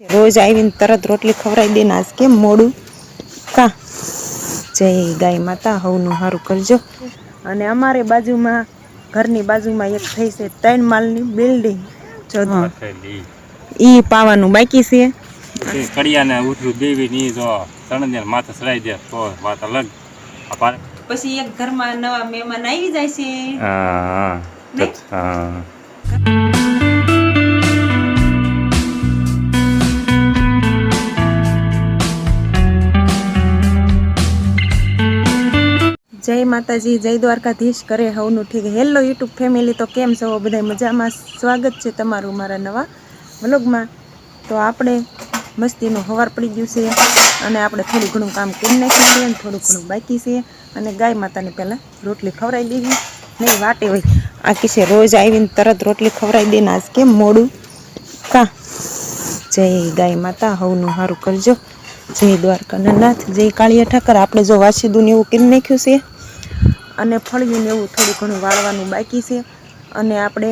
રોજ આવીને તરત રોટલી ખવડાવી દે ને આજ કેમ મોડું? કા? જય ગાય માતા હવનું સારું કરજો. અને અમારે બાજુમાં ઘરની બાજુમાં એક થઈ છે ત્રણ માલની બિલ્ડિંગ. જો ઈ પાવાનું બાકી છે. કડિયાને ઉઠવું દેવી ની જો સણંદ માથે સડાઈ દે તો વાત અલગ. પછી એક ઘરમાં નવા મહેમાન આવી જાય છે. હા હા. જય માતાજી, જય દ્વારકાધીશ કરે હવનું ઠીક. હેલો યુટ્યુબ ફેમિલી, તો કેમ છો? બધા મજામાં? સ્વાગત છે તમારું મારા નવા વ્લોગમાં. તો આપણે મસ્તીનું હવાર પડી ગયું છે અને આપણે થોડું ઘણું કામ કરી નાખ્યું છે અને થોડું ઘણું બાકી છે. અને ગાય માતાને પહેલાં રોટલી ખવડાવી દેવી. નહીં, વાટે હોય. આ કિસે રોજ આવીને તરત રોટલી ખવડાવી દે આજ કેમ મોડું? કા? જય ગાય માતા, હવનું સારું કરજો. જય દ્વારકાના નાથ જય કાળિયા ઠાકર. આપણે જો વાસી ને એવું કરી નાખ્યું છે અને ફળિયું એવું થોડું ઘણું વાળવાનું બાકી છે. અને આપણે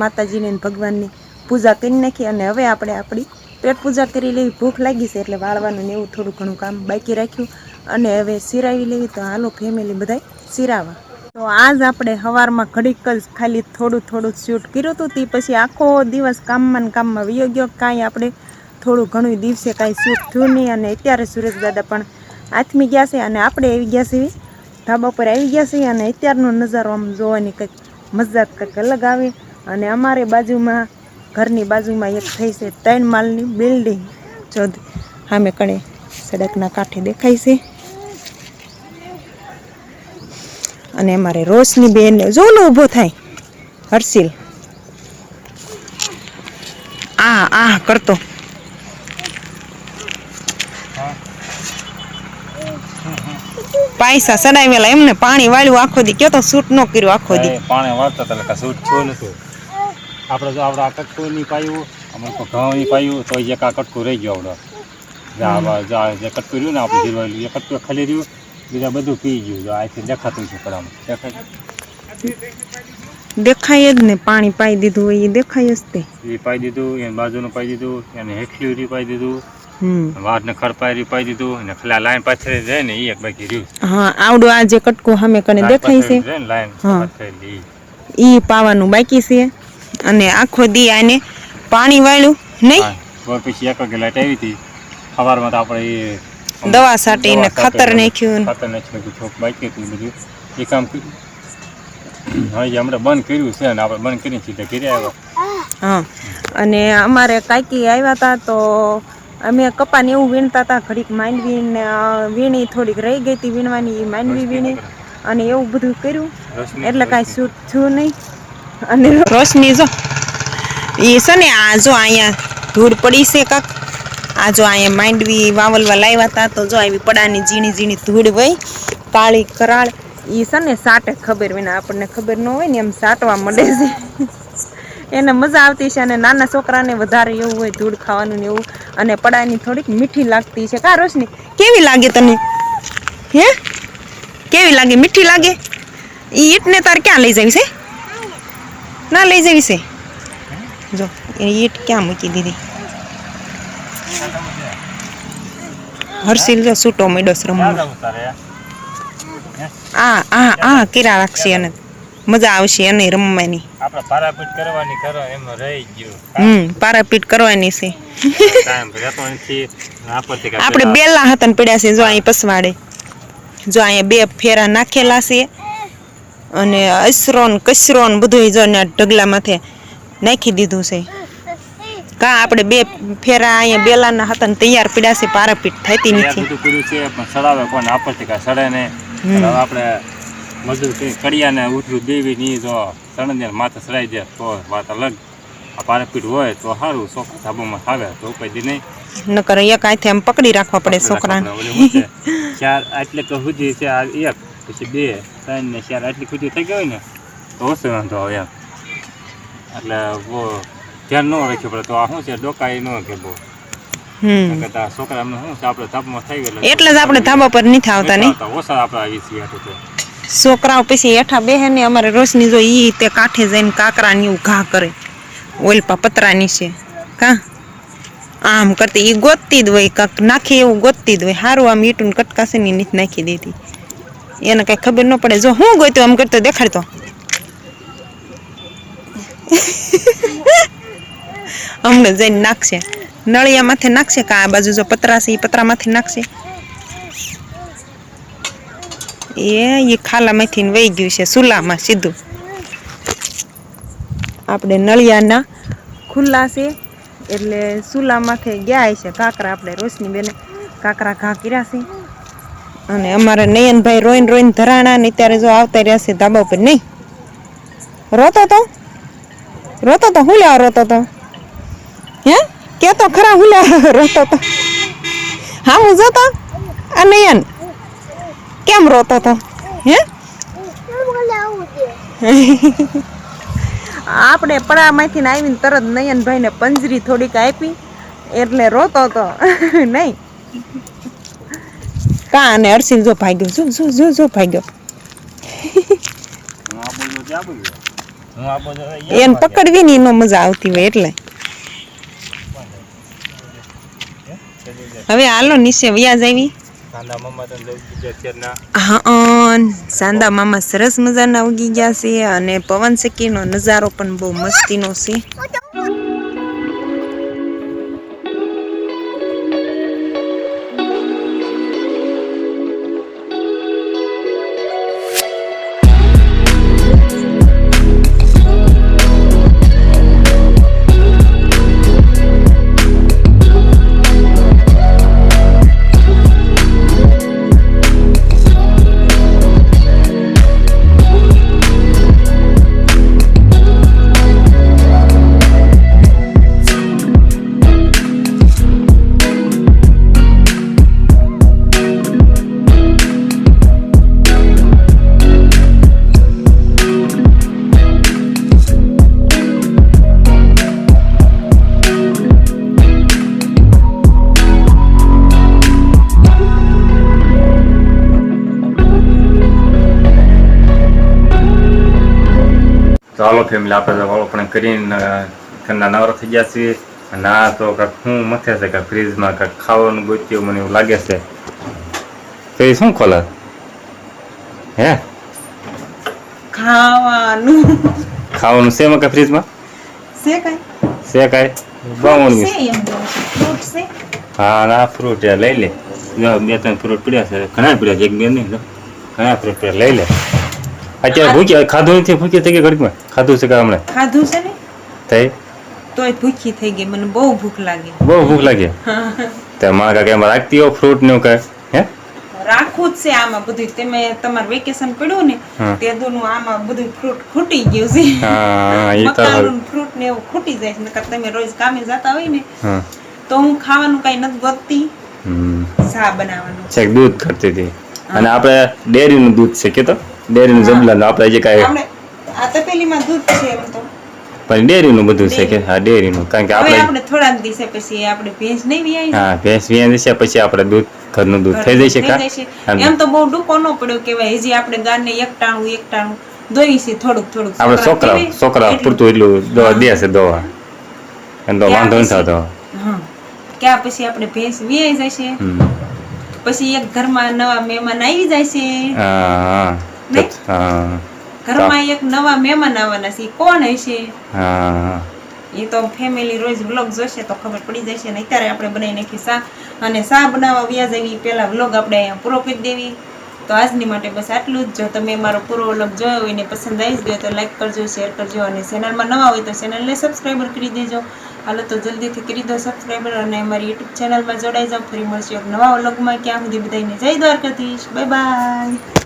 માતાજીને ભગવાનની પૂજા કરી નાખી અને હવે આપણે આપણી પેટ પૂજા કરી લેવી. ભૂખ લાગી છે એટલે વાળવાનું ને એવું થોડું ઘણું કામ બાકી રાખ્યું. અને હવે સિરાવી લેવી તો હાલો ફેમિલી બધાય સિરાવા. તો આજ આપણે સવારમાં ઘડીક જ ખાલી થોડું થોડું શૂટ કર્યું હતું. તે પછી આખો દિવસ કામમાં ને કામમાં વયો ગયો. કાંઈ આપણે થોડું ઘણું દિવસે કાંઈ શૂટ થયું નહીં. અને અત્યારે સુરેશ દાદા પણ આથમી ગયા છે અને આપણે આવી ગયા છીએ. ધાબા પર આવી ગયા છીએ અને અત્યારનો નજારો આમ જોવાની કંઈક મજા કંઈક અલગ આવે. અને અમારે બાજુમાં, ઘરની બાજુમાં એક થઈ છે ત્રણ માલની બિલ્ડિંગ. જો સામે કણે સડકના કાંઠે દેખાય છે. અને અમારે રોશની બેન જો ને ઊભો થાય, હર્ષિલ. આ આ કરતો. પૈસા સડાવેલા એમને પાણી વાળ્યું આખો દી. કયો તો શૂટ ન કર્યું આખો દી. પાણી વાળતા એટલે સૂટ થયું નતું આપણે જો આપણે આ કટકું નહીં પાયું અમે તો ઘઉં નહીં પાયું તો એક આ કટકું રહી ગયું આપણે જે જે કટકું રહ્યું ને આપણે જીરવાયેલું એ કટકું ખાલી રહ્યું બીજા બધું પી ગયું. જો અહીંથી દેખાતું છે પડામાં દેખાય દેખાય જ ને પાણી પાઈ દીધું એ દેખાય જ તે. એ પાઈ દીધું એને બાજુનું પાઈ દીધું એને હેઠલી પાઈ દીધું. વાઘને ખડપાયરી પાઈ દીધું અને ખલા લાઈન પાછળ જાય ને એ એક બાકી રહ્યું. હા આવડું આ જે કટકું સામે કને દેખાય છે. રહે લાઈન. પાથરેલી. ઈ પાવાનું બાકી છે અને આખો દી આને પાણી વાળ્યું નહીં? હા, પછી એક વાગે લાઈટ આવી હતી. સવારમાં તો આપણે દવા છાંટીને ને ખાતર નાખ્યું. ખાતર નાખ્યું થોડુંક બાકી હતું બધું. એ કામ કર્યું હા એ હમણાં બંધ કર્યું છે અને આપણે બંધ કરીને સીધા ઘરે આવ્યા. હા. અને અમારે કાકી આવ્યા હતા તો અમે કપાને એવું વીણતા હતા ઘડીક માંડવી ને વીણી થોડીક રહી ગઈ હતી વીણવાની એ માંડવી વીણી અને એવું બધું કર્યું. એટલે કાંઈ શૂટ થયું નહીં. અને રોશની જો. એ છે ને આ જો અહીંયા ધૂળ પડી છે કાંક. આ જો અહીંયા માંડવી વાવલવા લાવ્યા હતા તો જો આવી પડાની ઝીણી ઝીણી ધૂળ હોય કાળી કરાળ. એ છે ને સાટે ખબર વિના આપણને ખબર ન હોય ને એમ સાટવા મળે છે. એને મજા આવતી છે અને નાના છોકરાને વધારે એવું હોય ધૂળ ખાવાનું ને એવું અને પડાની થોડીક મીઠી લાગતી છે કા રોશની કેવી લાગે તને હે કેવી લાગે મીઠી લાગે ઈ ઈટને તાર ક્યાં લઈ જવી છે ના લઈ જવી છે જો એ ઈટ ક્યાં મૂકી દીધી હર્ષિલ જો સૂટો મેડો તારે આ આ આ કિરા રાખશે અને મજા આવશે એની રમવાની. આપણે પારાપીટ કરવાની કરો એમાં રહી ગયું. હમ પારાપીટ કરવાની છે. આપણે બેલા હતા ને પડ્યા છે જો અહીં પસવાડે. જો અહીંયા બે ફેરા નાખેલા છે. અને અસરો ને કચરો ને બધું જો ને ઢગલા માથે નાખી દીધું છે. કા આપણે બે ફેરા અહીંયા બેલાના હતા ને તૈયાર પડ્યા છે પારાપીટ થતી નથી. આપણે મજૂર કરી કડિયાને ઉઠવું દેવી નહીં જો સણંદ માથે સડાઈ દે તો વાત અલગ. આ પારપીટ હોય તો સારું છોકરા ધાબામાં આવે તો ઉપાય નહીં. નકર એક હાથે આમ પકડી રાખવા પડે છોકરાને. ઓલી શું છે, ચાર આટલે તો સુધી છે આ એક પછી બે ત્રણ ને ચાર આટલી સુધી થઈ ગઈ હોય ને તો ઓછો વાંધો આવે એમ. એટલે બહુ ધ્યાન ન રાખ્યું પડે તો આ શું છે ડોકાઈ ન કે બહુ. છોકરા એમને શું છે આપણે ધાબામાં થઈ ગયેલા એટલે જ આપણે ધાબા પર નથી આવતા નહીં? ઓછા આપણે આવી છીએ તો. છોકરાઓ પછી હેઠા બેહે ને અમારે રોશની જો ઈ તે કાંઠે જઈને કાંકરાની એવું ઘા કરે. ઓલપા પતરાની છે. કા આમ કરતી એ ગોતતી જ હોય, કાંક નાખી એવું ગોતતી જ હોય. સારું આમ ઈટું કટકાશે ને નથી નાખી દેતી. એને કઈ ખબર ન પડે. જો હું ગોતું આમ કરતો દેખાડતો. હમણાં જઈને નાખશે. નળિયા માથે નાખશે કા આ બાજુ જો પતરા છે એ પતરામાંથી નાખશે? એ એ ખાલામાંથી વહી ગયું છે, સુલામાં સીધું. આપણે નળિયાના ખુલ્લા છે, એટલે સુલામાંથી ગયા છે, કાંકરા આપણે રોશની બેને કાકરા ઘા કર્યા છે. અને અમારા નયનભાઈ રોઈન રોઈન ધરાણા ને ત્યારે જો આવતા રહ્યા છે ધાબા ઉપર, નહીં? રોતો તો? રોતો તો? હું લેવા રોતો તો? હે? કે તો ખરા હું લેવા રોતો તો? હા, હું જોતો? આ નયન? કેમ રોતો તો? હે? આપણે પડામાંથી ને આવીને તરત નયનભાઈને પંજરી થોડીક આપી એટલે રોતો તો. નહીં. કા અને અરસિલ જો ભાગ્યો? જો જો જો જો ભાગ્યો? એને પકડવી ને એનો મજા આવતી હોય એટલે. હવે હાલો નીચે વ્યાજ આવી. કાંદા મામા તને જવું બીજા અત્યારના. હા સાંદા મામા સરસ મજાના ઉગી ગયા છે અને પવન સકીનો નજારો પણ બહુ મસ્તીનો છે. ચાલો ફેમિલી આપણે વાળો પણ કરીને ઠંડા નવરા થઈ ગયા છીએ. આ તો કાંઈક હું મથે છે કે ફ્રીજમાં કાંઈક ખાવાનું ગોત્યું મને એવું લાગે છે. તો એ શું ખોલે? હે? ખાવાનું. ખાવાનું છે એમાં કે ફ્રીજમાં? છે કઈ? છે કાંઈ? ફ્રૂટ છે હા ના ફ્રૂટ લઈ લે. બે ત્રણ ફ્રૂટ પીડ્યા છે. ઘણા પીડ્યા છે એક બે નહીં ઘણા ફ્રૂટ પડ્યા લઈ લે. અત્યારે ભૂખી ખાધું નથી ભૂખી થઈ ગયા ઘડીકમાં. ખાધું છે કે હમણાં? ખાધું છે ને? થઈ? તોય ભૂખી થઈ ગઈ. મને બહુ ભૂખ લાગી. બહુ ભૂખ લાગી? તે માં કાંઈ એમાં રાખતી હો ફ્રૂટ ને કાંઈ હે? રાખવું જ છે આમાં બધું. તમે તમારું વેકેશન પડ્યું ને તે દોનું આમાં બધું ફ્રૂટ ખૂટી ગયું છે. હા એ તો ફ્રૂટ ને એવું ખૂટી જાય છે. નકર તમે રોજ કામે જતા હોય ને તો હું ખાવાનું કઈ નથી ગોતતી. શા બનાવવાનું. છે દૂધ કરતી હતી. અને આપણે ડેરીનું દૂધ છે કે તો ડેરીનું જમલાનું આપણે જે કાંઈ આ તપેલીમાં દૂધ છે એમ તો. પણ ડેરીનું બધું છે કે? હા ડેરીનું. કારણ કે આપણે આપણે થોડાક દિવસે પછી આપણે ભેંસ નહીં વિયાઈ હા ભેંસ વિયા જશે પછી આપણે દૂધ ઘરનું દૂધ થઈ જશે કા? એમ તો બહુ ડૂકો ન પડ્યો કેવાય હજી આપણે ગાને એકટાણું એકટાણું દોઈ છે થોડુંક થોડુંક. આપણે છોકરા છોકરા પૂરતું એટલું દવા દે છે દવા. એમ તો વાંધો નથી થતો હા. ક્યાં પછી આપણે ભેંસ વિયાઈ જશે. પછી એક ઘરમાં નવા મહેમાન આવી જાય છે હા હા. નહીં? હા. ઘરમાં એક નવા મહેમાન આવવાના છે. કોણ હશે? હા. એ તો ફેમિલી રોજ વ્લોગ જોશે તો ખબર પડી જશે. ને અત્યારે આપણે બનાવી નાખી શા અને શા બનાવવા વ્યાજ આવી પહેલાં વ્લોગ આપણે અહીંયા પૂરો કરી દેવી. તો આજની માટે બસ આટલું જ. જો તમે મારો પૂરો વ્લોગ જોયો હોય ને પસંદ આવી ગયો તો લાઈક કરજો શેર કરજો અને ચેનલમાં નવા હોય તો ચેનલને સબસ્ક્રાઈબર કરી દેજો. હાલો તો જલ્દીથી કરી દો સબસ્ક્રાઈબર અને મારી યુટ્યુબ ચેનલમાં જોડાઈ જાઓ. ફરી મળશે એક નવા વ્લોગમાં ક્યાં સુધી બધાને જય દ્વારકાધીશ. Bye bye